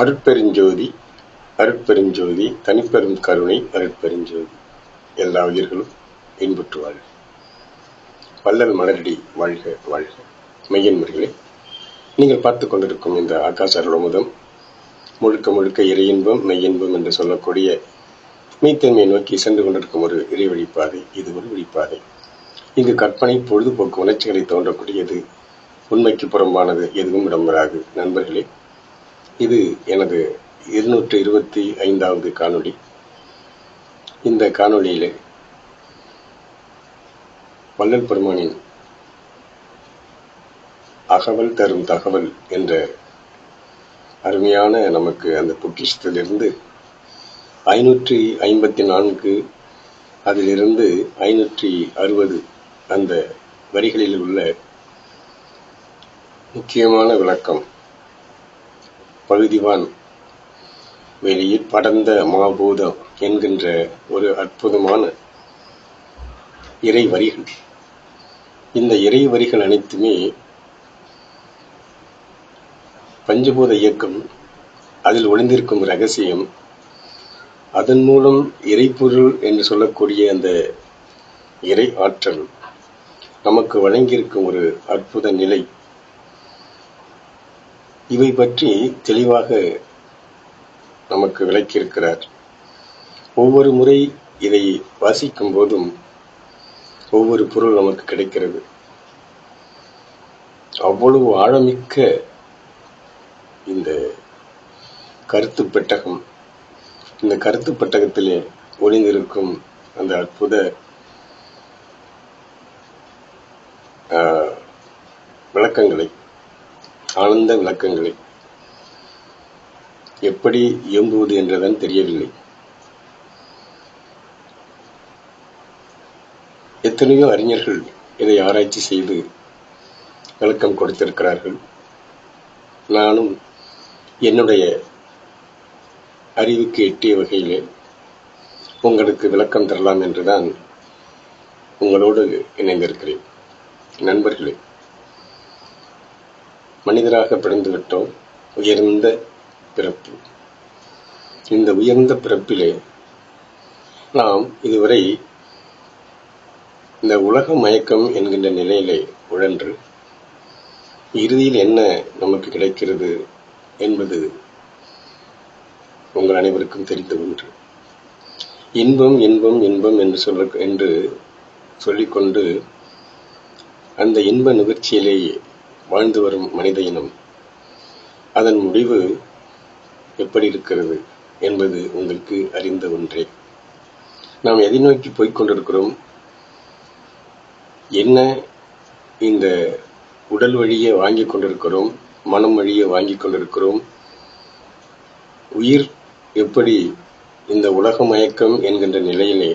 அருட்பெருஞ்சோதி அருட்பெருஞ்சோதி தனிப்பெரும் கருணை அருட்பெருஞ்சோதி. எல்லா உயிர்களும் இன்புற்று வாழ் வள்ளல் மலரடி வாழ்க வாழ்க. மையன்முறைகளே நீங்கள் பார்த்து கொண்டிருக்கும் இந்த ஆகாச அருளமுதம் முழுக்க முழுக்க இறையின்பம் மெய்யின்பம் என்று சொல்லக்கூடிய மெய்த்தன்மையை நோக்கி சென்று கொண்டிருக்கும் ஒரு இறை வழிப்பாதை இது ஒரு வழிப்பாதை. இங்கு கற்பனை பொழுதுபோக்கு உணர்ச்சிகளை தோன்றக்கூடியது உண்மைக்கு புறம்பானது எதுவும் இடம்பெறாது நண்பர்களே இது எனது இருநூற்று இருபத்தி ஐந்தாவது காணொளி. இந்த காணொளியிலே வள்ளல் பெருமானின் அகவல் தரும் தகவல் என்ற அருமையான நமக்கு அந்த பொக்கிஷத்திலிருந்து ஐநூற்றி ஐம்பத்தி நான்கு அதிலிருந்து ஐநூற்றி அறுபது அந்த வரிகளில் உள்ள முக்கியமான விளக்கம் பகுதிவான் வெளியில் படர்ந்த மாபூதம் என்கின்ற ஒரு அற்புதமான இறை வரிகள் இந்த இறை வரிகள் அனைத்துமே பஞ்சபூத இயக்கம் அதில் ஒளிந்திருக்கும் ரகசியம் அதன் மூலம் இறைப்பொருள் என்று சொல்லக்கூடிய அந்த இறை ஆற்றல் நமக்கு வழங்கியிருக்கும் ஒரு அற்புத நிலை. இவை பற்றி தெளிவாக நமக்கு விளக்கியிருக்கிறார். ஒவ்வொரு முறை இதை வாசிக்கும் போதும் ஒவ்வொரு பொருள் நமக்கு கிடைக்கிறது. அவ்வளவு ஆழமிக்க இந்த கருத்து பெட்டகம் இந்த கருத்து பெட்டகத்திலே ஒளிந்திருக்கும் அந்த அற்புத விளக்கங்களை சார்ந்த விளக்கங்களை. எப்படி இயம்புவது என்றுதான் தெரியவில்லை. எத்தனையோ அறிஞர்கள் இதை ஆராய்ச்சி செய்து விளக்கம் கொடுத்திருக்கிறார்கள். நானும் என்னுடைய அறிவுக்கு எட்டிய வகையிலே உங்களுக்கு விளக்கம் தரலாம் என்றுதான் உங்களோடு இணைந்திருக்கிறேன். நண்பர்களே மனிதராக பிறந்துவிட்டோம். உயர்ந்த பிறப்பு. இந்த உயர்ந்த பிறப்பிலே நாம் இதுவரை இந்த உலக மயக்கம் என்கின்ற நிலையிலே உழன்று இறுதியில் என்ன நமக்கு கிடைக்கிறது என்பது உங்கள் அனைவருக்கும் தெரிந்த ஒன்று. இன்பம் இன்பம் இன்பம் என்று சொல்ல என்று சொல்லிக்கொண்டு அந்த இன்ப நிகழ்ச்சியிலேயே வாழ்ந்து வரும் மனித இனம் அதன் முடிவு எப்படி இருக்கிறது என்பது உங்களுக்கு அறிந்த ஒன்றே. நாம் எதை நோக்கி போய்கொண்டிருக்கிறோம் என்ன இந்த உடல் வழியை வாங்கி கொண்டிருக்கிறோம்? மனம் வழியை வாங்கி கொண்டிருக்கிறோம்? உயிர் எப்படி இந்த உலக மயக்கம் என்கின்ற நிலையிலே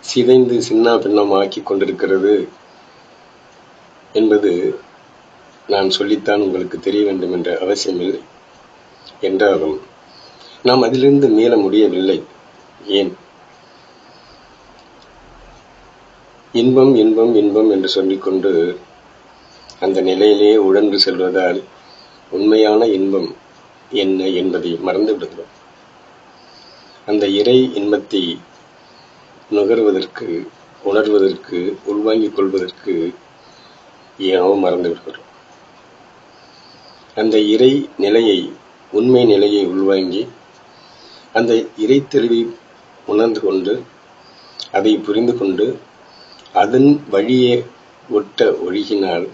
சிதைந்து சின்னா பின்னமாக்கி கொண்டிருக்கிறது? என்பது நான் சொல்லித்தான் உங்களுக்கு தெரிய வேண்டும் என்ற அவசியமில்லை என்றாலும் நாம் அதிலிருந்து மீள முடியவில்லை. ஏன்? இன்பம் இன்பம் இன்பம் என்று சொல்லிக்கொண்டு அந்த நிலையிலேயே உழன்று செல்வதால் உண்மையான இன்பம் என்ன என்பதை மறந்து விடுகிறோம் அந்த இறை இன்பத்தை நுகர்வதற்கு உணர்வதற்கு உள்வாங்கிக் கொள்வதற்கு ஏனோ மறந்து விடுகிறோம் அந்த இறை நிலையை உண்மை நிலையை உள்வாங்கி அந்த இறை தெளிவை உணர்ந்து கொண்டு அதை புரிந்து கொண்டு அதன் வழியே ஒட்ட ஒழுகினால்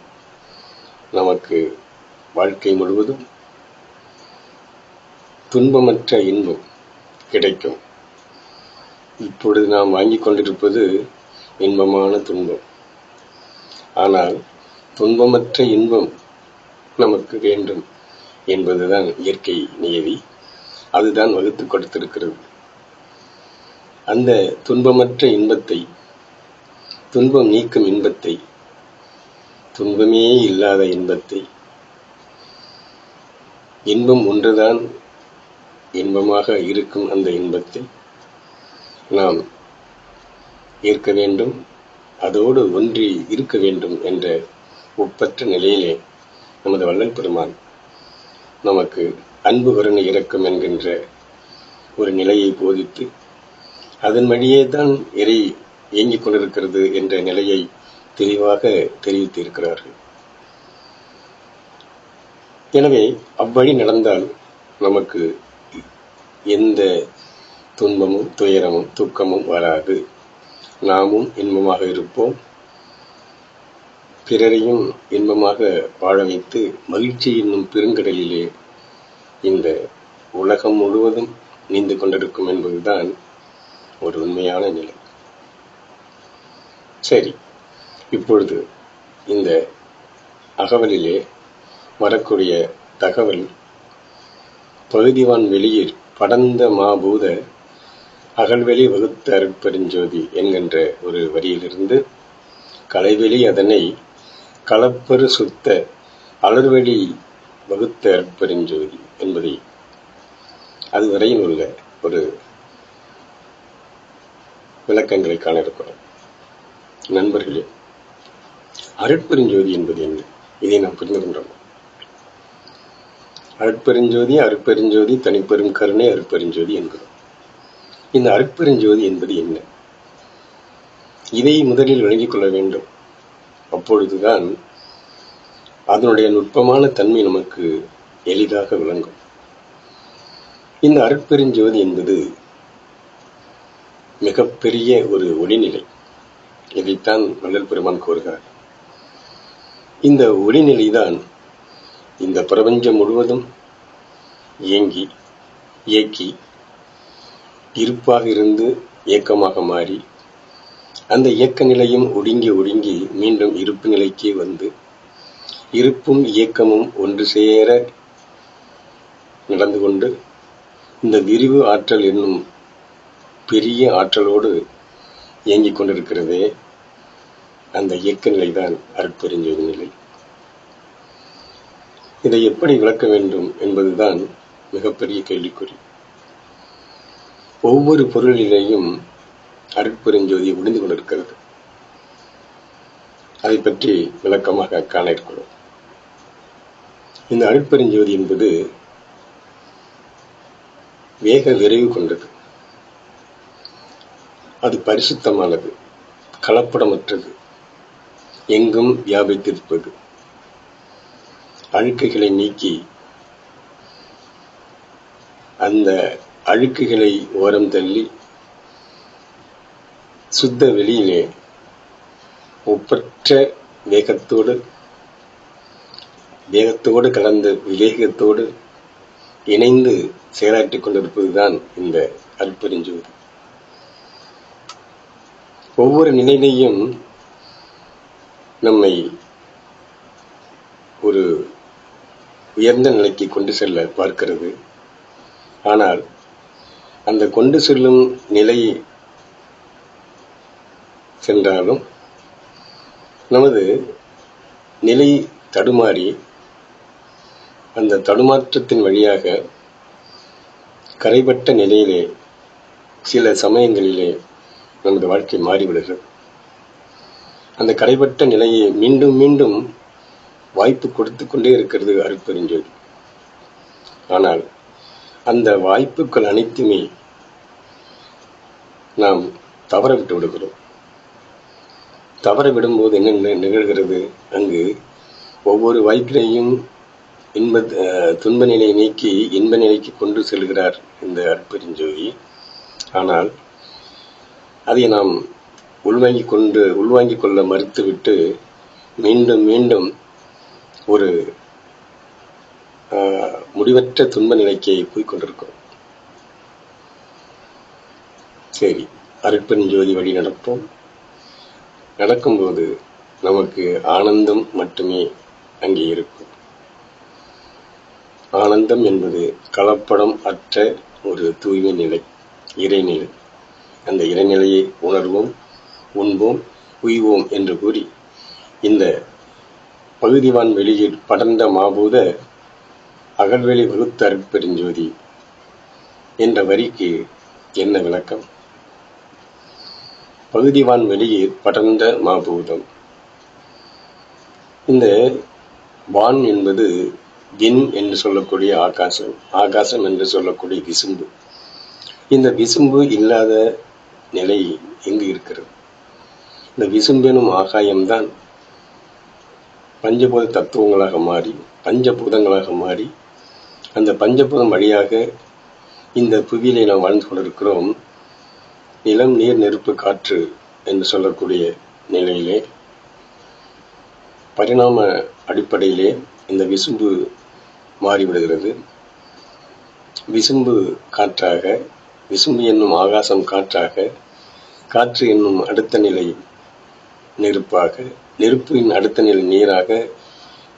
நமக்கு வாழ்க்கை முழுவதும் துன்பமற்ற இன்பம் கிடைக்கும். இப்பொழுது நாம் வாங்கி கொண்டிருப்பது இன்பமான துன்பம். ஆனால் துன்பமற்ற இன்பம் நமக்கு வேண்டும் என்பதுதான் இயற்கை நியதி. அதுதான் வகுத்து கொடுத்திருக்கிறது. அந்த துன்பமற்ற இன்பத்தை துன்பம் நீக்கும் இன்பத்தை துன்பமே இல்லாத இன்பத்தை இன்பம் ஒன்றுதான் இன்பமாக இருக்கும் அந்த இன்பத்தை நாம் ஏற்க வேண்டும் அதோடு ஒன்றி இருக்க வேண்டும் என்ற ஒப்பற்ற நிலையிலே நமது வள்ளல் பெருமான் நமக்கு அன்பு கருணை இரக்கம் என்கின்ற ஒரு நிலையை போதித்து அதன் வழியே தான் இறை இயங்கிக் கொண்டிருக்கிறது என்ற நிலையை தெளிவாக தெரிவித்திருக்கிறார்கள். எனவே அவ்வழி நடந்தால் நமக்கு எந்த துன்பமும் துயரமும் துக்கமும் வராது. நாமும் இன்பமாக இருப்போம். பிறரையும் இன்பமாக வாழ வைத்து மகிழ்ச்சி என்னும் பெருங்கடலிலே இந்த உலகம் முழுவதும் நீந்து கொண்டிருக்கும் என்பதுதான் ஒரு உண்மையான நிலை. சரி இப்பொழுது இந்த அகவலிலே வரக்கூடிய தகவல் பகுதிவான் வெளியில் படர்ந்த மாபூத அகல்வெளி வகுத்த அருட்பெருஞ்சோதி என்கின்ற ஒரு வரியிலிருந்து கலைவெளி அதனை களப்பரு சுத்த அலர்வெளி வகுத்த பெருஞ்சோதி என்பதை அதுவரையில் உள்ள ஒரு விளக்கங்களை காண இருக்கிறோம். நண்பர்களே அருட்பெருஞ்சோதி என்பது என்ன? இதை நாம் புரிந்து கொண்டோம் அருட்பெருஞ்சோதி அருட்பெருஞ்சோதி தனிப்பெரும் கருணை அருட்பெருஞ்சோதி என்கிறோம். இந்த அருட்பெருஞ்சோதி என்பது என்ன? இதை முதலில் விளங்கிக் கொள்ள வேண்டும். அப்பொழுதுதான் அதனுடைய நுட்பமான தன்மை நமக்கு எளிதாக விளங்கும். இந்த அருட்பெருஞ்சோதி என்பது மிகப்பெரிய ஒரு ஒளிநிலை. இதைத்தான் வள்ளல் பெருமான் கூறுகிறார். இந்த ஒளிநிலைதான் இந்த பிரபஞ்சம் முழுவதும் இயங்கி இயக்கி இருப்பாக இருந்து இயக்கமாக மாறி அந்த இயக்க நிலையும் ஒடுங்கி ஒடுங்கி மீண்டும் இருப்பு நிலைக்கே வந்து இருப்பும் இயக்கமும் ஒன்று சேர நடந்து கொண்டு இந்த விரிவு ஆற்றல் என்னும் பெரிய ஆற்றலோடு இயங்கிக் கொண்டிருக்கிறதே அந்த இயக்க நிலைதான் அருட்பெருஞ்சோதி நிலை. இதை எப்படி விளக்க வேண்டும் என்பதுதான் மிகப்பெரிய கேள்விக்குறி. ஒவ்வொரு பொருளிலேயும் அருட்பெருஞ்சோதி முடிந்து கொண்டிருக்கிறது. அதை பற்றி விளக்கமாக காண இருக்கிறோம் இந்த அருட்பெருஞ்சோதி என்பது வேக விரைவு கொண்டது. அது பரிசுத்தமானது கலப்படமற்றது எங்கும் வியாபித்திருப்பது. அழுக்குகளை நீக்கி அந்த அழுக்குகளை ஓரம் தள்ளி சுத்த வெளியிலே ஒப்பற்ற வேகத்தோடு வேகத்தோடு கலந்த விவேகத்தோடு இணைந்து செயலாற்றிக் கொண்டிருப்பதுதான் இந்த அற்பெருஞ்சோதி ஒவ்வொரு நிலையிலையும் நம்மை ஒரு உயர்ந்த நிலைக்கு கொண்டு செல்ல பார்க்கிறது. ஆனால் அந்த கொண்டு செல்லும் நிலை சென்றாலும் நமது நிலை தடுமாறி அந்த தடுமாற்றத்தின் வழியாக கரைபட்ட நிலையிலே சில சமயங்களிலே நமது வாழ்க்கை மாறிவிடுகிறது. அந்த கரைபட்ட நிலையை மீண்டும் மீண்டும் வாய்ப்பு கொடுத்து கொண்டே இருக்கிறது அருட்பெருஞ்சோதி ஆனால் அந்த வாய்ப்புகள் அனைத்துமே நாம் தவற விட்டு விடுகிறோம். தவற விடும்போது என்ன நிகழ்கிறது? அங்கு ஒவ்வொரு வாய்ப்பிலையும் இன்ப துன்ப நிலையை நீக்கி இன்ப நிலைக்கு கொண்டு செல்கிறார் இந்த அற்பெருஞ்சோதி ஆனால் அதை நாம் உள்வாங்கிக் கொண்டு உள்வாங்கிக் கொள்ள மறுத்துவிட்டு மீண்டும் மீண்டும் ஒரு முடிவற்ற துன்ப நிலைக்கு போய்கொண்டிருக்கிறோம் சரி அருட்பெண் ஜோதி வழி நடப்போம். நடக்கும்போது நமக்கு ஆனந்தம் மட்டுமே அங்கே இருக்கும். ஆனந்தம் என்பது கலப்படம் அற்ற ஒரு தூய்மை நிலை இறைநிலை. அந்த இறைநிலையை உணர்வோம் உண்போம் உய்வோம் என்று கூறி இந்த பகுதிவான் வெளியில் படர்ந்த மாபூத அகல்வெளி வகுத்த என்ற வரிக்கு என்ன விளக்கம்? பகுதிவான் வெளியில் படர்ந்த மாபூதம். இந்த வான் என்பது விண் என்று சொல்லக்கூடிய ஆகாசம் ஆகாசம் என்று சொல்லக்கூடிய விசும்பு. இந்த விசும்பு இல்லாத நிலை எங்கு இருக்கிறது? இந்த விசும்பெனும் ஆகாயம்தான் பஞ்சபூத தத்துவங்களாக மாறி பஞ்சபூதங்களாக மாறி அந்த பஞ்சபூதம் வழியாக இந்த புவியிலே நாம் வாழ்ந்து கொண்டிருக்கிறோம் நிலம் நீர் நெருப்பு காற்று என்று சொல்லக்கூடிய நிலையிலே பரிணாம அடிப்படையிலே இந்த விசும்பு மாறிவிடுகிறது. விசும்பு காற்றாக விசும்பு என்னும் ஆகாசம் காற்றாக காற்று என்னும் அடுத்த நிலை நெருப்பாக நெருப்பின் அடுத்த நிலை நீராக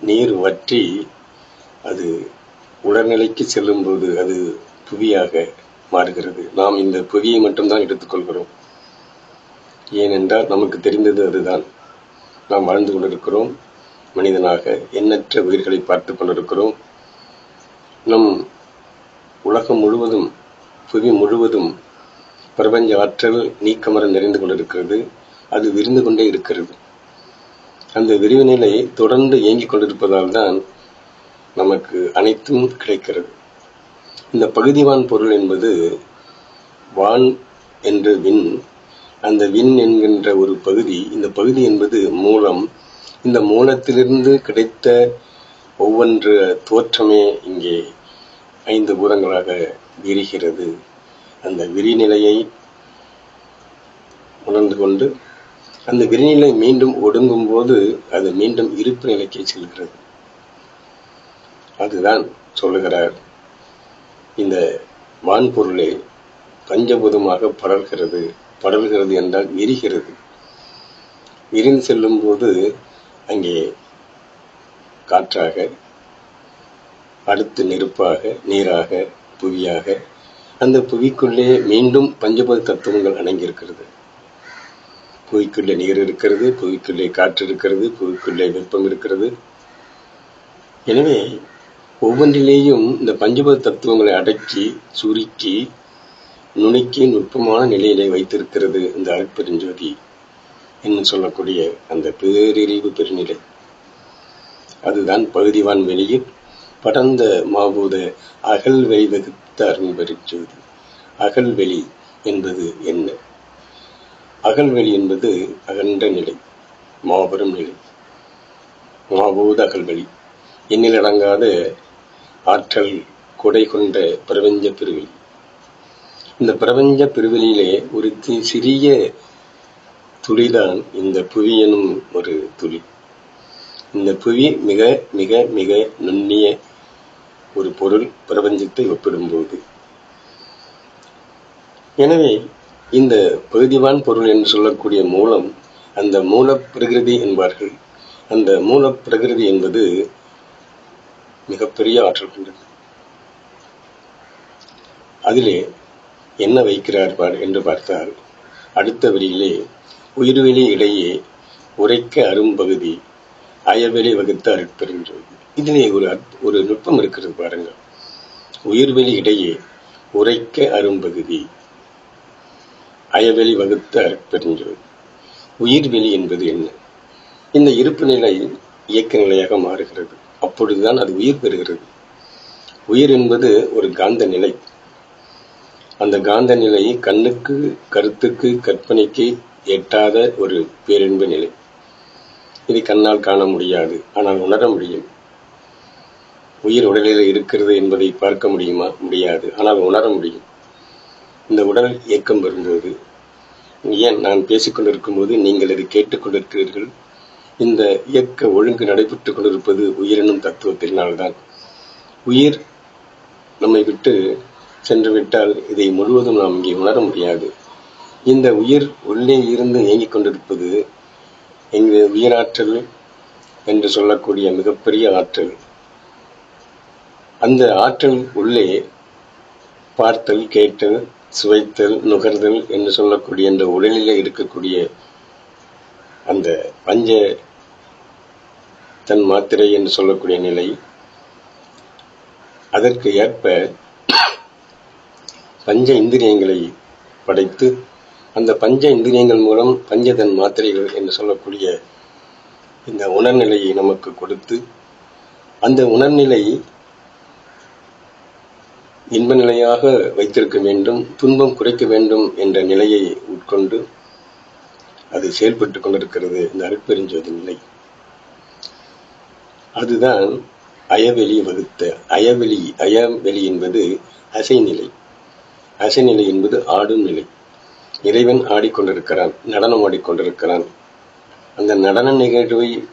நீர் வற்றி அது உடல்நிலைக்கு செல்லும்போது அது புவியாக மாறுகிறது. நாம் இந்த புவியை மட்டும்தான் எடுத்துக்கொள்கிறோம். ஏனென்றால் நமக்கு தெரிந்தது அதுதான். நாம் வாழ்ந்து கொண்டிருக்கிறோம். மனிதனாக எண்ணற்ற உயிர்களை பார்த்து கொண்டிருக்கிறோம். நம் உலகம் முழுவதும் புவி முழுவதும் பிரபஞ்ச ஆற்றல் நீக்கமர நிறைந்து கொண்டிருக்கிறது. அது விரிந்து கொண்டே இருக்கிறது. அந்த விரிவு நிலை தொடர்ந்து இயங்கிக் கொண்டிருப்பதால் தான் நமக்கு அனைத்தும் கிடைக்கிறது. இந்த பகுதிவான் பொருள் என்பது வான் என்ற விண் அந்த விண் என்கின்ற ஒரு பகுதி இந்த பகுதி என்பது மூலம். இந்த மூலத்திலிருந்து கிடைத்த ஒவ்வொன்று தோற்றமே இங்கே ஐந்து பூதங்களாக விரிகிறது. அந்த விரிநிலையை உணர்ந்து கொண்டு அந்த விரிநிலை மீண்டும் ஒடுங்கும் போது அது மீண்டும் இருப்பு நிலைக்கு செல்கிறது. அதுதான் சொல்லுகிறார். இந்த வான்பொருளே பஞ்சபூதமாக படர்கிறது. படர்கிறது என்றால் விரிகிறது விரிந்து செல்லும் போது அங்கே காற்றாக அடுத்து நெருப்பாக நீராக புவியாக அந்த புவிக்குள்ளே மீண்டும் பஞ்சபூத தத்துவங்கள் அடங்கியிருக்கிறது. புவிக்குள்ளே நீர் இருக்கிறது புவிக்குள்ளே காற்று இருக்கிறது புவிக்குள்ளே வெப்பம் இருக்கிறது. எனவே ஒவ்வொன்றிலேயும் இந்த பஞ்சபத தத்துவங்களை அடக்கி சுருக்கி நுணுக்கி நுட்பமான நிலையிலே வைத்திருக்கிறது இந்த அருட்பெருஞ்சோதி என்று சொல்லக்கூடிய அந்த பேரறிவு பெருநிலை. அதுதான் பகுதிவான் வெளியில் படர்ந்த மாபூத அகல்வெளி வகுத்த அருண்பெருஞ்சோதி அகல்வெளி என்பது என்ன? அகல்வெளி என்பது அகன்ற நிலை மாபெரும் நிலை. மாபூத அகல்வெளி எண்ணில் அடங்காத ஆற்றல் கொடை கொண்ட பிரபஞ்ச பிரிவில். இந்த பிரபஞ்ச பிரிவிலே ஒரு சிறிய துளிதான் இந்த புவி எனும் ஒரு துளி. இந்த புவி மிக மிக மிக நுண்ணிய ஒரு பொருள் பிரபஞ்சத்தை ஒப்பிடும்போது. எனவே இந்த பகுதிவான் பொருள் என்று சொல்லக்கூடிய மூலம் அந்த மூல பிரகிருதி என்பார்கள். அந்த மூல பிரகிருதி என்பது மிகப்பெரிய ஆற்றல் கொண்டது. அதிலே என்ன வைக்கிறார் என்று பார்த்தால் அடுத்த வரியிலே உயிர்வெளி இடையே உரைக்க அரும்பகுதி அயவெளி வகுத்த அருட்பெருஞ்சோதி இதிலே ஒரு ஒரு நுட்பம் இருக்கிறது பாருங்கள். உயிர்வெளி இடையே உரைக்க அரும்பகுதி அயவெளி வகுத்த அருட்பெருஞ்சோதி உயிர்வெளி என்பது என்ன? இந்த இருப்பு நிலை இயக்க நிலையாக மாறுகிறது. அப்பொழுதுதான் அது உயிர் பெறுகிறது. உயிர் என்பது ஒரு காந்த நிலை. அந்த காந்த நிலை கண்ணுக்கு கருத்துக்கு கற்பனைக்கு எட்டாத ஒரு பேரின்ப நிலை. இது கண்ணால் காண முடியாது ஆனால் உணர முடியும். உயிர் உடலில் இருக்கிறது என்பதை பார்க்க முடியுமா? முடியாது ஆனால் உணர முடியும். இந்த உடல் இயக்கம் வரும்போது ஏன் நான் பேசிக்கொண்டிருக்கும் போது நீங்கள் அதை கேட்டுக்கொண்டிருக்கிறீர்கள்? இந்த இயக்க ஒழுங்கு நடைபெற்றுக் கொண்டிருப்பது உயிரினும் தத்துவத்தினால்தான் உயிர் நம்மை விட்டு சென்று விட்டால் இதை முழுவதும் நாம் இங்கே உணர முடியாது. இந்த உயிர் உள்ளே இருந்து இயங்கிக் கொண்டிருப்பது எங்கள் உயிராற்றல் என்று சொல்லக்கூடிய மிகப்பெரிய ஆற்றல். அந்த ஆற்றல் உள்ளே பார்த்தல் கேட்டல் சுவைத்தல் நுகர்தல் என்று சொல்லக்கூடிய இந்த உடலிலே இருக்கக்கூடிய அந்த பஞ்ச தன் மாத்திரை என்று சொல்லக்கூடிய நிலை அதற்கு ஏற்ப பஞ்ச இந்திரியங்களை படைத்து அந்த பஞ்ச இந்திரியங்கள் மூலம் பஞ்சதன் மாத்திரைகள் என்று சொல்லக்கூடிய இந்த உணர்நிலையை நமக்கு கொடுத்து அந்த உணர்நிலை இன்ப நிலையாக வைத்திருக்க வேண்டும் துன்பம் குறைக்க வேண்டும் என்ற நிலையை உட்கொண்டு அது செயல்பட்டுக் கொண்டிருக்கிறது இந்த அருட்பெருஞ்சோதி நிலை. அதுதான் அயவெளி வகுத்த அயவெளி அயவெளி என்பது அசைநிலை. அசைநிலை என்பது ஆடும் நிலை. இறைவன் ஆடிக்கொண்டிருக்கிறான் நடனம் ஆடிக்கொண்டிருக்கிறான். அந்த நடன நிகழ்வை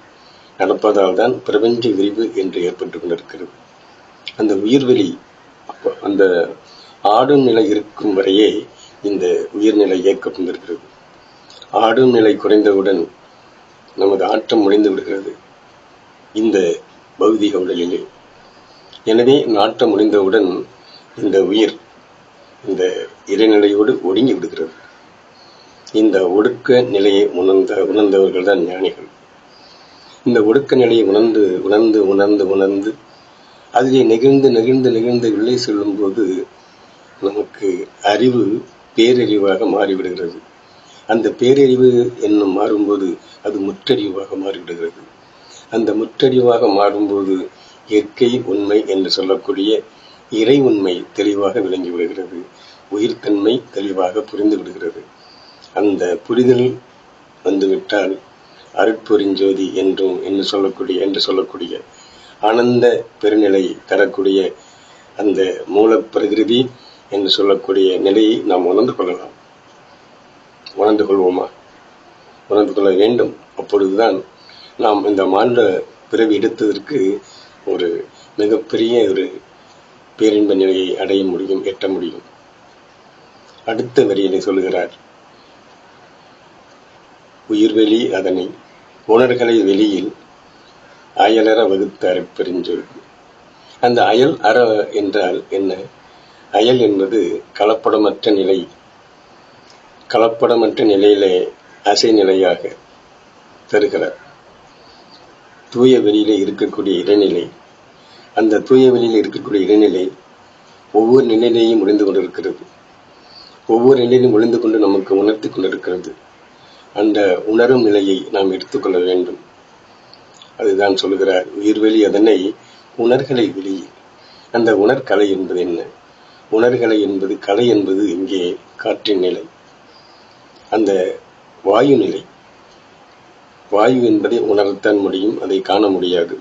நடப்பதால் தான் பிரபஞ்ச விரிவு என்று ஏற்பட்டுக் கொண்டிருக்கிறது. அந்த உயிர்வெளி அந்த ஆடும் நிலை இருக்கும் வரையே இந்த உயிர்நிலை இயக்கப்பட்டிருக்கிறது. ஆடும் நிலை குறைந்தவுடன் நமது ஆட்டம் முடிந்து விடுகிறது. இந்த பௌதிக உடலிலே எனவே நாட்டம் முடிந்தவுடன் இந்த உயிர் இந்த இறைநிலையோடு ஒடுங்கி விடுகிறது. இந்த ஒடுக்க நிலையை உணர்ந்த உணர்ந்தவர்கள் தான் ஞானிகள். இந்த ஒடுக்க நிலையை உணர்ந்து உணர்ந்து உணர்ந்து உணர்ந்து அதிலே நெகிழ்ந்து நெகிழ்ந்து நெகிழ்ந்து உள்ளே செல்லும் போது நமக்கு அறிவு பேரறிவாக மாறிவிடுகிறது. அந்த பேரறிவு என்னும் மாறும்போது அது முற்றறிவாக மாறிவிடுகிறது. அந்த முற்றறிவாக மாறும்போது இயற்கை உண்மை என்று சொல்லக்கூடிய இறை உண்மை தெளிவாக விளங்கி விடுகிறது. உயிர்த்தன்மை தெளிவாக புரிந்து விடுகிறது. அந்த புரிதல் வந்துவிட்டால் அருட்பொறிஞ்சோதி என்றும் என்று சொல்லக்கூடிய என்று சொல்லக்கூடிய ஆனந்த பெருநிலை தரக்கூடிய அந்த மூல பிரகிருதி என்று சொல்லக்கூடிய நிலையை நாம் உணர்ந்து கொள்ளலாம். உணர்ந்து கொள்வோமா? உணர்ந்து கொள்ள வேண்டும். அப்பொழுதுதான் நாம் இந்த மாண்ட பிறவி எடுத்ததற்கு ஒரு மிகப்பெரிய ஒரு பேரின்ப நிலையை அடைய முடியும் எட்ட முடியும். அடுத்த வரியினை சொல்லுகிறார். உயிர்வெளி அதனை உணர்களை வெளியில் அயலற வகுத்த அருட்பெருஞ்சொல் அந்த அயல் அற என்றால் என்ன? அயல் என்பது கலப்படமற்ற நிலை கலப்படமற்ற நிலையிலே அசை நிலையாக தருகிறார். தூய வெளியிலே இருக்கக்கூடிய இடைநிலை அந்த தூய வெளியில் இருக்கக்கூடிய இடைநிலை ஒவ்வொரு நிலையிலையும் முடிந்து கொண்டிருக்கிறது. ஒவ்வொரு நிலையிலும் ஒளிந்து கொண்டு நமக்கு உணர்த்தி கொண்டிருக்கிறது. அந்த உணரும் நிலையை நாம் எடுத்துக்கொள்ள வேண்டும். அதுதான் சொல்கிறார் உயிர்வெளி அதனை உணர்களை வெளி. அந்த உணர்கலை என்பது என்ன? உணர்கலை என்பது கலை என்பது இங்கே காற்றின் நிலை. அந்த வாயு நிலை வாயு என்பதை உணரத்தான் முடியும் அதை காண முடியாது.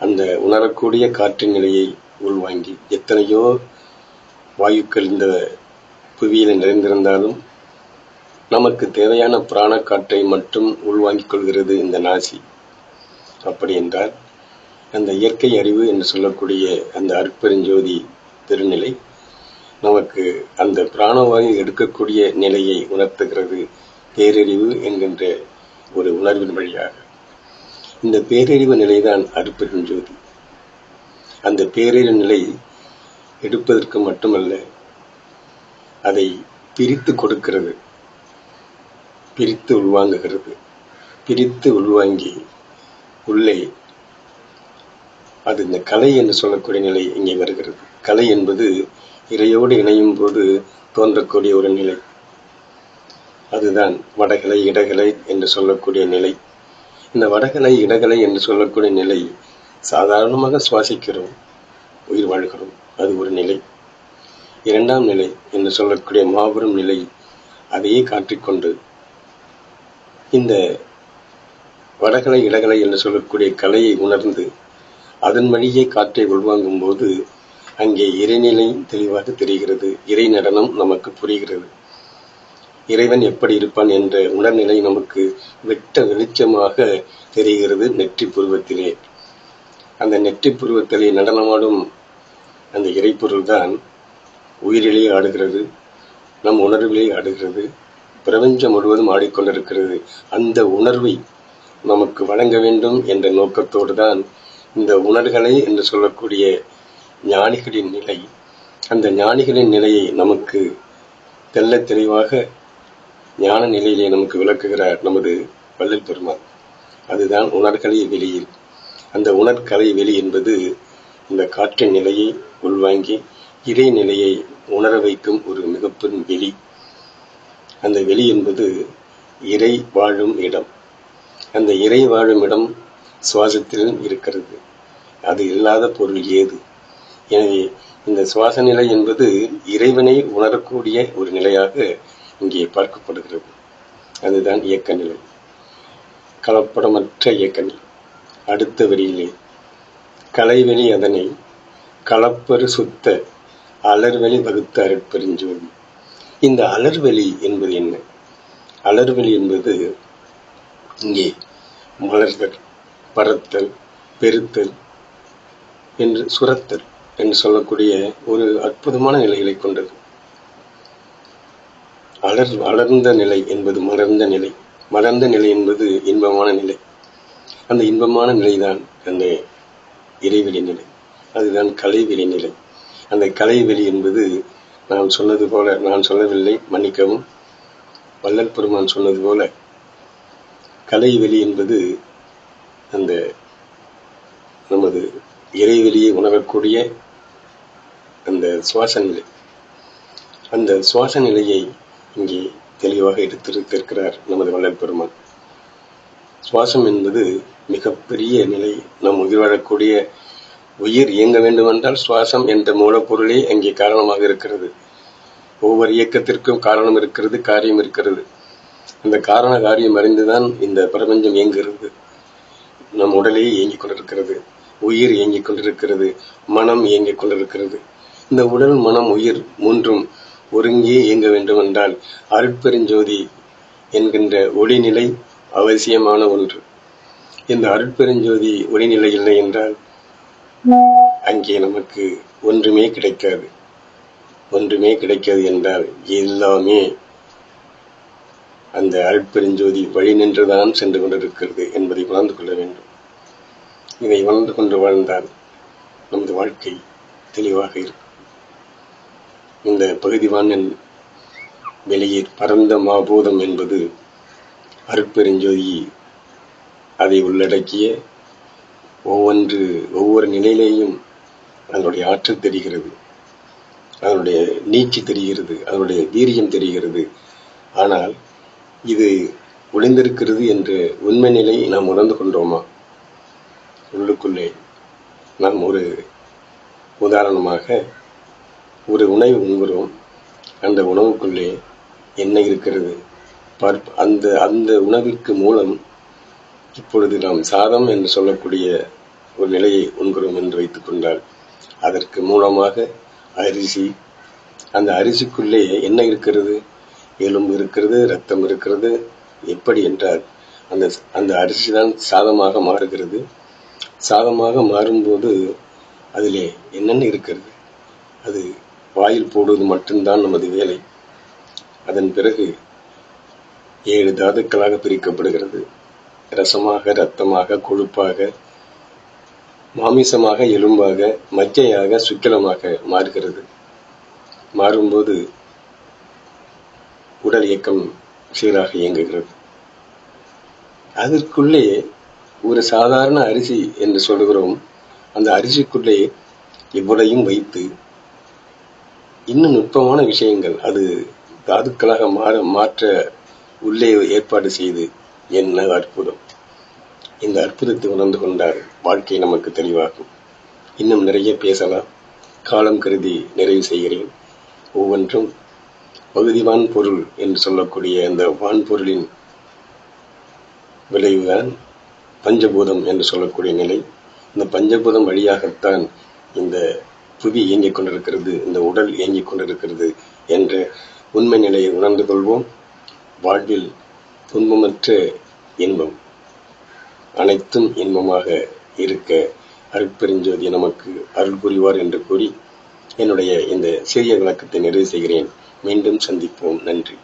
அந்த உணரக்கூடிய காற்றின் நிலையை உள்வாங்கி எத்தனையோ வாயுக்கள் இந்த புவியில் நிறைந்திருந்தாலும் நமக்கு தேவையான பிராண காற்றை மட்டும் உள்வாங்கிக் கொள்கிறது இந்த நாசி. அப்படி என்றால் அந்த இயற்கை அறிவு என்று சொல்லக்கூடிய அந்த அற்பெருஞ்சோதி பெருநிலை நமக்கு அந்த பிராணவாயு எடுக்கக்கூடிய நிலையை உணர்த்துகிறது பேரறிவு என்கின்ற ஒரு உணர்வின் வழியாக. இந்த பேரறிவு நிலைதான் அற்பெருஞ்சோதி அந்த பேரறிவு நிலை எடுப்பதற்கு மட்டுமல்ல அதை பிரித்து கொடுக்கிறது. பிரித்து உள்வாங்குகிறது. பிரித்து உள்வாங்கி உள்ளே அது இந்த கலை என்று சொல்லக்கூடிய நிலை இங்கே வருகிறது. கலை என்பது இறையோடு இணையும் போது தோன்றக்கூடிய ஒரு நிலை. அதுதான் வடகலை இடகலை என்று சொல்லக்கூடிய நிலை. இந்த வடகலை இடகலை என்று சொல்லக்கூடிய நிலை சாதாரணமாக சுவாசிக்கிறோம் உயிர் வாழ்கிறோம். அது ஒரு நிலை. இரண்டாம் நிலை என்று சொல்லக்கூடிய மாபெரும் நிலை அதையே காட்டிக்கொண்டு இந்த வடகலை இடகலை என்று சொல்லக்கூடிய கலையை உணர்ந்து அதன் வழியே காற்றை உள்வாங்கும் போது அங்கே இறைநிலை தெளிவாக தெரிகிறது. இறை நடனம் நமக்கு புரிகிறது. இறைவன் எப்படி இருப்பான் என்ற உணர்நிலை நமக்கு வெட்ட வெளிச்சமாக தெரிகிறது நெற்றி புருவத்திலே. அந்த நெற்றி புருவத்திலே நடனமாடும் அந்த இறைப்பொருள் தான் உயிரிலே ஆடுகிறது நம் உணர்விலே ஆடுகிறது பிரபஞ்சம் முழுவதும் ஆடிக்கொண்டிருக்கிறது. அந்த உணர்வை நமக்கு வழங்க வேண்டும் என்ற நோக்கத்தோடு தான் இந்த உணர்களை என்று சொல்லக்கூடிய ஞானிகளின் நிலை அந்த ஞானிகளின் நிலையை நமக்கு தெல்ல தெளிவாக ஞான நிலையிலே நமக்கு விளக்குகிறார் நமது வள்ளல் பெருமான். அதுதான் உணர்கலை வெளியில். அந்த உணர்கலை வெளி என்பது இந்த காற்றின் நிலையை உள்வாங்கி இறை நிலையை உணர வைக்கும் ஒரு மிகப்பெரும் வெளி. அந்த வெளி என்பது இறை வாழும் இடம். அந்த இறை வாழும் இடம் சுவாசத்திலும் இருக்கிறது. அது இல்லாத பொருள் ஏது? எனவே இந்த சுவாச நிலை என்பது இறைவனை உணரக்கூடிய ஒரு நிலையாக இங்கே பார்க்கப்படுகிறது. அதுதான் இயக்க நிலை. கலப்படமற்ற இயக்க நிலை. அடுத்த வரியிலே கலைவெளி அதனை கலப்பரு சுத்த அலர்வெளி வகுத்த அருட்பெருஞ்சோதி இந்த அலர்வெளி என்பது என்ன? அலர்வெளி என்பது இங்கே மலர்தல் பரத்தல் பெருத்தல் என்று சுரத்தல். என்று சொல்லக்கூடிய ஒரு அற்புதமான நிலைகளை கொண்டது. அலர் வளர்ந்த நிலை என்பது மலர்ந்த நிலை. மலர்ந்த நிலை என்பது இன்பமான நிலை. அந்த இன்பமான நிலைதான் அந்த இறைவெளி நிலை. அதுதான் கலைவெளி நிலை. அந்த கலைவெளி என்பது நான் சொன்னது போல நான் சொல்லவில்லை மன்னிக்கவும். வள்ளல் பெருமான் சொன்னது போல கலைவெளி என்பது அந்த நமது இறைவெளியை உணரக்கூடிய அந்த சுவாச நிலை. அந்த சுவாச நிலையை இங்கே தெளிவாக எடுத்திருக்கிறார் நமது வள்ளல் பெருமான். சுவாசம் என்பது மிகப்பெரிய நிலை. நம் உயிர் வாழக்கூடிய உயிர் இயங்க வேண்டுமென்றால் சுவாசம் என்ற மூலப்பொருளே அங்கே காரணமாக இருக்கிறது. ஒவ்வொரு இயக்கத்திற்கும் காரணம் இருக்கிறது காரியம் இருக்கிறது. அந்த காரண காரியம் அறிந்துதான் இந்த பிரபஞ்சம் இயங்குகிறது. நம் உடலே இயங்கிக் கொண்டிருக்கிறது. உயிர் இயங்கிக் கொண்டிருக்கிறது. மனம் இயங்கிக் கொண்டிருக்கிறது. இந்த உடல் மனம் உயிர் மூன்றும் ஒருங்கே இயங்க வேண்டும் என்றால் அருட்பெருஞ்சோதி என்கின்ற ஒளிநிலை அவசியமான ஒன்று. இந்த அருட்பெருஞ்சோதி ஒளிநிலை இல்லை என்றால் அங்கே நமக்கு ஒன்றுமே கிடைக்காது. ஒன்றுமே கிடைக்காது என்றால் எல்லாமே அந்த அருட்பெருஞ்சோதி வழி நின்றுதான் சென்று கொண்டிருக்கிறது என்பதை உணர்ந்து கொள்ள வேண்டும். இதை உணர்ந்து கொண்டு வாழ்ந்தால் நமது வாழ்க்கை தெளிவாக இருக்கும். இந்த பகுதிவானின் வெளியே பரந்த மாபோதம் என்பது அருட்பெருஞ்சோதி அதை உள்ளடக்கிய ஒவ்வொன்று ஒவ்வொரு நிலையிலேயும் அதனுடைய ஆற்றல் தெரிகிறது. அதனுடைய நீச்சி தெரிகிறது அதனுடைய வீரியம் தெரிகிறது. ஆனால் இது ஒளிந்திருக்கிறது என்ற உண்மை நிலை நாம் உணர்ந்து கொண்டோமா? உள்ளுக்குள்ளே நாம் ஒரு உதாரணமாக ஒரு உணவு உண்கிறோம். அந்த உணவுக்குள்ளே என்ன இருக்கிறது? பர்ப் அந்த அந்த உணவிற்கு மூலம் இப்பொழுது நாம் சாதம் என்று சொல்லக்கூடிய ஒரு நிலையை உண்கிறோம் என்று வைத்துக்கொண்டால் அதற்கு மூலமாக அரிசி அந்த அரிசிக்குள்ளே என்ன இருக்கிறது? எலும்பு இருக்கிறது ரத்தம் இருக்கிறது. எப்படி என்றால் அந்த அந்த அரிசி தான் சாதமாக மாறுகிறது. சாதமாக மாறும்போது அதிலே என்னென்ன இருக்கிறது? அது வாயில் போடுவது மட்டும்தான் நமது வேலை. அதன் பிறகு ஏழு தாதுக்களாக பிரிக்கப்படுகிறது. ரசமாக ரத்தமாக கொழுப்பாக மாமிசமாக எலும்பாக மஜ்ஜையாக சுக்கிலமாக மாறுகிறது. மாறும்போது உடல் இயக்கம் சீராக இயங்குகிறது. அதற்குள்ளே ஒரு சாதாரண அரிசி என்று சொல்கிறோம். அந்த அரிசிக்குள்ளே இவ்வளையும் வைத்து இன்னும் நுட்பமான விஷயங்கள். அது தாதுக்களாக மாற மாற்ற உள்ளே ஏற்பாடு செய்து என்ன அற்புதம். இந்த அற்புதத்தை உணர்ந்து கொண்டால் வாழ்க்கை நமக்கு தெளிவாகும். இன்னும் நிறைய பேசலாம். காலம் கருதி நிறைவு செய்கிறேன். ஒவ்வொன்றும் பகுதிவான் பொருள் என்று சொல்லக்கூடிய அந்த வான்பொருளின் விளைவுதான் பஞ்சபூதம் என்று சொல்லக்கூடிய நிலை. இந்த பஞ்சபூதம் வழியாகத்தான் இந்த புவி இயங்கிக் கொண்டிருக்கிறது இந்த உடல் இயங்கிக் கொண்டிருக்கிறது என்ற உண்மை நிலையை உணர்ந்து கொள்வோம். வாழ்வில் துன்பமற்ற இன்பம் அனைத்தும் இன்பமாக இருக்க அருட்பெருஞ்சோதி நமக்கு அருள் புரிவார் என்று கூறி என்னுடைய இந்த சிறிய விளக்கத்தை நிறைவு செய்கிறேன். மீண்டும் சந்திப்போம். நன்றி.